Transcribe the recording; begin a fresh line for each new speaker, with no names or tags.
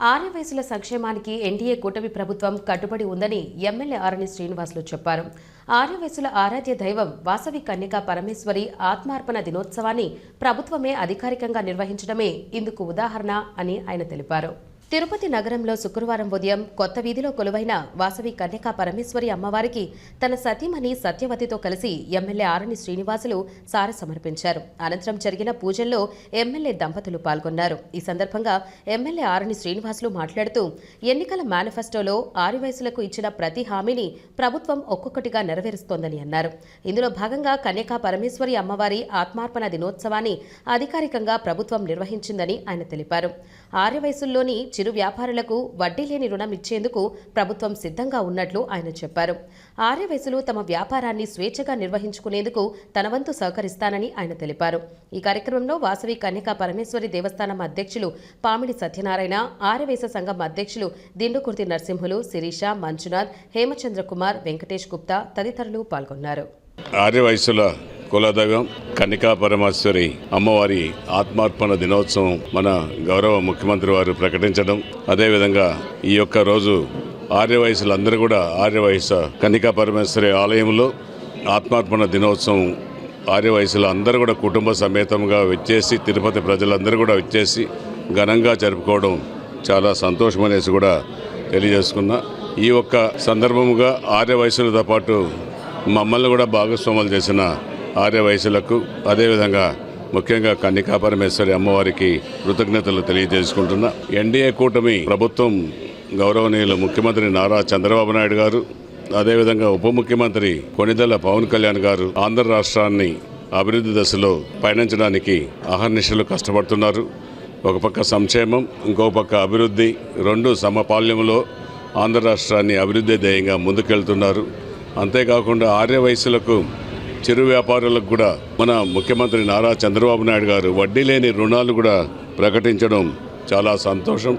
ఆర్యవయసుల సంక్షేమానికి ఎన్డీఏ కూటమి ప్రభుత్వం కట్టుబడి ఉందని ఎమ్మెల్యే ఆరణి శ్రీనివాసులు చెప్పారు. ఆర్యవయసుల ఆరాధ్య దైవం వాసవి కన్యకా పరమేశ్వరి ఆత్మార్పణ దినోత్సవాన్ని ప్రభుత్వమే అధికారికంగా నిర్వహించడమే ఇందుకు ఉదాహరణ అని ఆయన తెలిపారు. తిరుపతి నగరంలో శుక్రవారం ఉదయం కొత్త వీధిలో కొలువైన వాసవి కన్యకా పరమేశ్వరి అమ్మవారికి తన సతీమణి సత్యవతితో కలిసి ఎమ్మెల్యే ఆరణి శ్రీనివాసులు సార సమర్పించారు. అనంతరం జరిగిన పూజల్లో ఎమ్మెల్యే దంపతులు పాల్గొన్నారు. ఈ సందర్భంగా ఎమ్మెల్యే ఆరణి శ్రీనివాసులు మాట్లాడుతూ ఎన్నికల మేనిఫెస్టోలో ఆరు వయసులకు ఇచ్చిన ప్రతి హామీని ప్రభుత్వం ఒక్కొక్కటిగా నెరవేరుస్తోందని అన్నారు. ఇందులో భాగంగా కన్యకా పరమేశ్వరి అమ్మవారి ఆత్మార్పణ దినోత్సవాన్ని అధికారికంగా ప్రభుత్వం నిర్వహించిందని ఆయన తెలిపారు. ఆర్య వయసుల్లోని చిరు వ్యాపారులకు వడ్డీ లేని రుణం ఇచ్చేందుకు ప్రభుత్వం సిద్ధంగా ఉన్నట్లు ఆయన చెప్పారు. ఆర్యవయసులు తమ వ్యాపారాన్ని స్వేచ్ఛగా నిర్వహించుకునేందుకు తన వంతు సహకరిస్తానని ఆయన తెలిపారు. ఈ కార్యక్రమంలో వాసవి కన్యకా పరమేశ్వరి దేవస్థానం అధ్యక్షులు పామిడి సత్యనారాయణ ఆర్యవేశ సంఘం అధ్యక్షులు దిండుకుర్తి నరసింహులు శిరీష మంజునాథ్ హేమచంద్ర కుమార్ వెంకటేష్ గుప్తా తదితరులు పాల్గొన్నారు.
ఆర్యవయసుల కులదగం కన్నికా పరమేశ్వరి అమ్మవారి ఆత్మార్పణ దినోత్సవం మన గౌరవ ముఖ్యమంత్రి వారు ప్రకటించడం. అదేవిధంగా ఈ యొక్క రోజు ఆర్యవయసులందరూ కూడా ఆర్యవయస కన్నికా పరమేశ్వరి ఆలయంలో ఆత్మార్పణ దినోత్సవం ఆర్యవయసులు అందరూ కూడా కుటుంబ సమేతంగా వచ్చేసి తిరుపతి ప్రజలందరూ కూడా వచ్చేసి ఘనంగా జరుపుకోవడం చాలా సంతోషం అనేసి కూడా తెలియజేసుకున్నా. ఈ ఒక్క సందర్భముగా ఆర్యవయసులతో పాటు మమ్మల్ని కూడా భాగస్వాములు చేసిన ఆర్య వయసులకు అదేవిధంగా ముఖ్యంగా కన్నికా పరమేశ్వరి అమ్మవారికి కృతజ్ఞతలు తెలియజేసుకుంటున్నా. ఎన్డీఏ కూటమి ప్రభుత్వం గౌరవనీయులు ముఖ్యమంత్రి నారా చంద్రబాబు నాయుడు గారు అదేవిధంగా ఉప ముఖ్యమంత్రి కొణిదెల పవన్ కళ్యాణ్ గారు ఆంధ్ర రాష్ట్రాన్ని అభివృద్ధి దశలో పయనించడానికి అహర్నిశలు కష్టపడుతున్నారు. ఒక పక్క సంక్షేమం ఇంకో పక్క అభివృద్ధి రెండు సమపాల్యంలో ఆంధ్ర రాష్ట్రాన్ని అభివృద్ధి ధ్యేయంగా ముందుకెళ్తున్నారు. అంతేకాకుండా ఆర్య వయసులకు చిరు వ్యాపారులకు కూడా మన ముఖ్యమంత్రి నారా చంద్రబాబు నాయుడు గారు వడ్డీ లేని రుణాలు కూడా ప్రకటించడం చాలా సంతోషం.